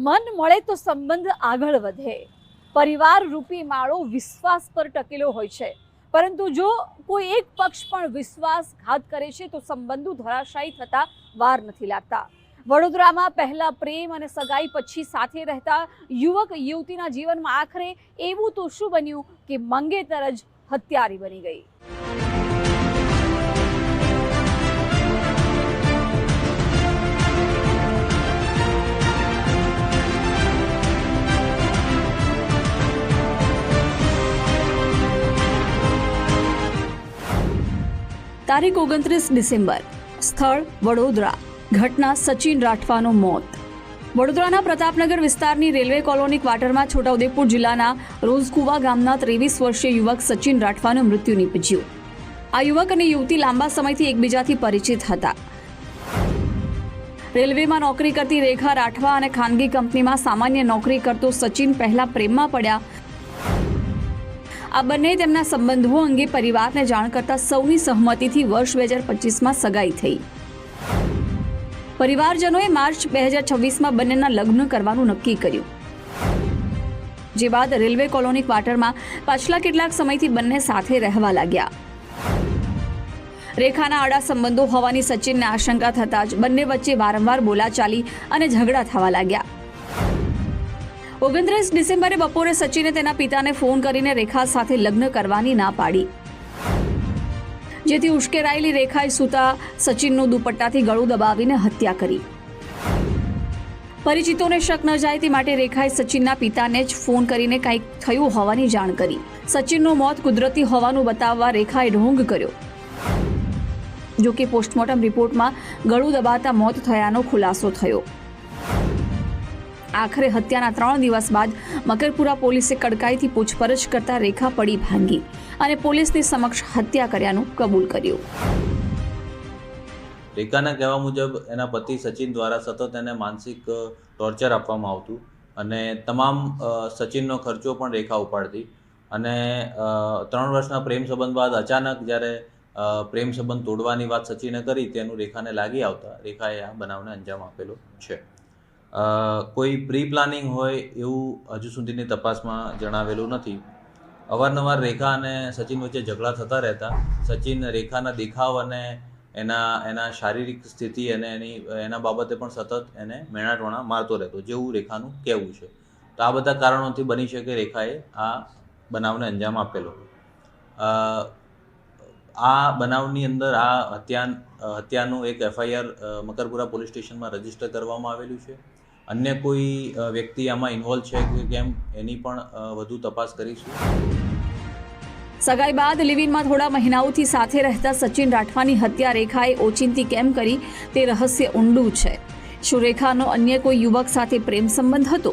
મન મળે તો સંબંધ આગળ વધે. પરિવાર રૂપી માળો વિશ્વાસ પર ટકેલો હોય છે. પરંતુ જો કોઈ એક પક્ષ પણ વિશ્વાસઘાત કરે છે, તો સંબંધો ધરાશાયી થતા વાર નથી લાગતા. વડોદરામાં પહેલા પ્રેમ અને સગાઈ પછી સાથે રહેતા યુવક યુવતીના જીવનમાં આખરે એવું તો શું બન્યું કે મંગેતર જ હત્યારી બની ગઈ? તારીખ ઓગણત્રીસ ડિસેમ્બર. સ્થળ વડોદરા. ઘટના સચિન રાઠવાનું મોત. વડોદરાના પ્રતાપનગર વિસ્તારની રેલવે કોલોની ક્વાર્ટરમાં છોટાઉદેપુર જિલ્લાના રોઝકુવા ગામના ત્રેવીસ વર્ષીય યુવક સચિન રાઠવાનું મૃત્યુ નીપજ્યું. આ યુવક અને યુવતી લાંબા સમયથી એકબીજાથી પરિચિત હતા. રેલવેમાં નોકરી કરતી રેખા રાઠવા અને ખાનગી કંપનીમાં સામાન્ય નોકરી કરતો સચિન પહેલા પ્રેમમાં પડ્યા આ બંને તેમના સંબંધો અંગે પરિવારને જાણ કરતા સૌની સહમતિથી વર્ષ બે હજાર પચીસમાં સગાઈ થઈ. પરિવારજનોએ માર્ચ બે હજાર છવ્વીસમાં બંનેના લગ્ન કરવાનું નક્કી કર્યું. જે બાદ રેલવે કોલોની ક્વાર્ટરમાં પાછલા કેટલાક સમયથી બંને સાથે રહેવા લાગ્યા. રેખાના આડા સંબંધો હોવાની સચિનને આશંકા થતાં જ બંને વચ્ચે વારંવાર બોલાચાલી અને ઝઘડા થવા લાગ્યા. ઓગણત્રીસ ડિસેમ્બરે બપોરે સચિને તેના પિતાને ફોન કરીને રેખા સાથે લગ્ન કરવાની ના પાડી. જેથી ઉશ્કેરાયેલી રેખાએ સૂતા સચિનનું દુપટ્ટાથી ગળું દબાવીને હત્યા કરી. પરિચિતોને શક ન જાય તે માટે રેખાએ સચિનના પિતાને જ ફોન કરીને કંઈક થયું હોવાની જાણ કરી. સચિનનું મોત કુદરતી હોવાનું બતાવવા રેખાએ ઢોંગ કર્યો. જો કે પોસ્ટમોર્ટમ રિપોર્ટમાં ગળું દબાતા મોત થયાનો ખુલાસો થયો. આખરે હત્યાના ત્રણ દિવસ બાદ મકરપુરા પોલીસે કડકાઈથી પૂછપરછ કરતા રેખા પડી ભાંગી અને પોલીસની સમક્ષ હત્યા કર્યાનું કબૂલ કર્યું. રેખાના કહેવા મુજબ એના પતિ સચિન દ્વારા સતત એને માનસિક ટોર્ચર આપવામાં આવતું અને તમામ સચિનનો ખર્ચો પણ રેખા ઉપાડતી અને ત્રણ વર્ષના પ્રેમ સંબંધ બાદ અચાનક જ્યારે પ્રેમ સંબંધ તોડવાની વાત સચિને કરી તેનું રેખાને લાગી આવતા રેખાએ આ બનાવને અંજામ આપેલો છે. કોઈ પ્રી પ્લાનિંગ હોય એવું હજુ સુધીની તપાસમાં જણાવેલું નથી. અવારનવાર રેખા અને સચિન વચ્ચે ઝઘડા થતા રહેતા. સચિન રેખાના દેખાવ અને એના એના શારીરિક સ્થિતિ અને એની, એના બાબતે પણ સતત એને મેણાટોણા મારતો રહેતો. જેવું રેખાનું કહેવું છે. તો આ બધા કારણોથી બની શકે રેખાએ આ બનાવને અંજામ આપેલો. આ બનાવની અંદર આ હત્યા હત્યાનું એક એફઆઈઆર મકરપુરા પોલીસ સ્ટેશનમાં રજિસ્ટર કરવામાં આવેલું છે. અન્ય કોઈ વ્યક્તિ આમાં ઇન્વોલ્વ છે કે કેમ, એની પણ વધુ તપાસ કરીશું. સગાઈ બાદ લિવિનમાં થોડા મહિનાઓથી સાથે રહેતા સચિન રાઠવાની હત્યા રેખાએ ઓચિંતી કેમ કરી તે રહસ્ય ઊંડું છે. શું રેખાનો અન્ય કોઈ યુવક સાથે પ્રેમ સંબંધ હતો?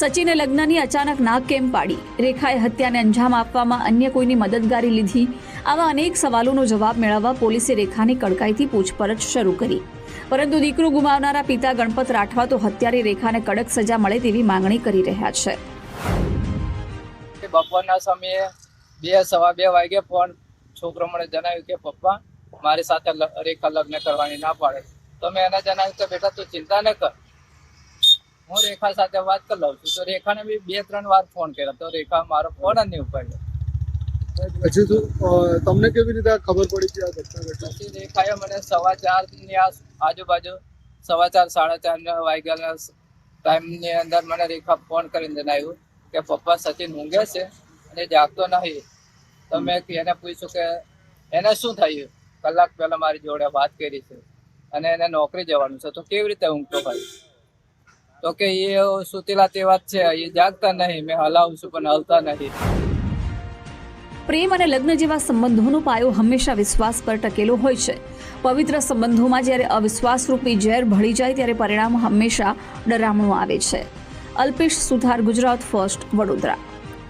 સચિને લગ્નની અચાનક ના કેમ પાડી? રેખાએ હત્યાને અંજામ આપવામાં અન્ય કોઈની મદદગારી લીધી? આવા અનેક સવાલોનો જવાબ મેળવવા પોલીસે રેખાની કડકાઈથી પૂછપરછ શરૂ કરી. પરંતુ દીકરો ગુમાવનારા પિતા ગણપત રાઠવા તો હત્યારી રેખાને કડક સજા મળે તેવી માંગણી કરી રહ્યા છે. બપોરના સમયે બે, સવા બે વાગે ફોન છોકરો મને જણાવ્યું કે, પપ્પા, મારી સાથે રેખા લગ્ન કરવાની ના પાડે. તો મેં એને જણાવ્યું કે, બેટા, તું ચિંતા ન કર. હું રેખા સાથે વાત કરી લઉં છું. તો રેખાને બી બે, ત્રણ વાર ફોન કર્યો. તો રેખા મારો ફોન જ નહીં ઉપાડ્યો. પછી તો તમને કેવી રીતે ખબર પડી કે આ ઘટના ઘટી પછી મને સવા ચારની આજુબાજુ સવા ચાર, સાડા ચાર વાગ્યાના ટાઈમની અંદર મને રેખા ફોન કરીને જણાવ્યું કે પપ્પા સચિન ઊંઘે છે અને જાગતો નહીં. તો મેં એને પૂછ્યું કે એને શું થયું? કલાક પહેલા મારી જોડે વાત કરી છે અને એને નોકરી જવાનું છે. તો કેવી રીતે ઊંઘતો ભાઈ? તો કે એ સુતેલા તેવા જ છે એ જાગતા નહીં, મેં હલાવું છું પણ હલતા નહીં. પ્રેમ અને લગ્ન જેવા સંબંધોનો પાયો હંમેશા વિશ્વાસ પર ટકેલો હોય છે. પવિત્ર સંબંધોમાં જ્યારે અવિશ્વાસરૂપી ઝેર ભળી જાય ત્યારે પરિણામ હંમેશા ડરામણું આવે છે. અલ્પેશ સુથાર, ગુજરાત ફર્સ્ટ, વડોદરા.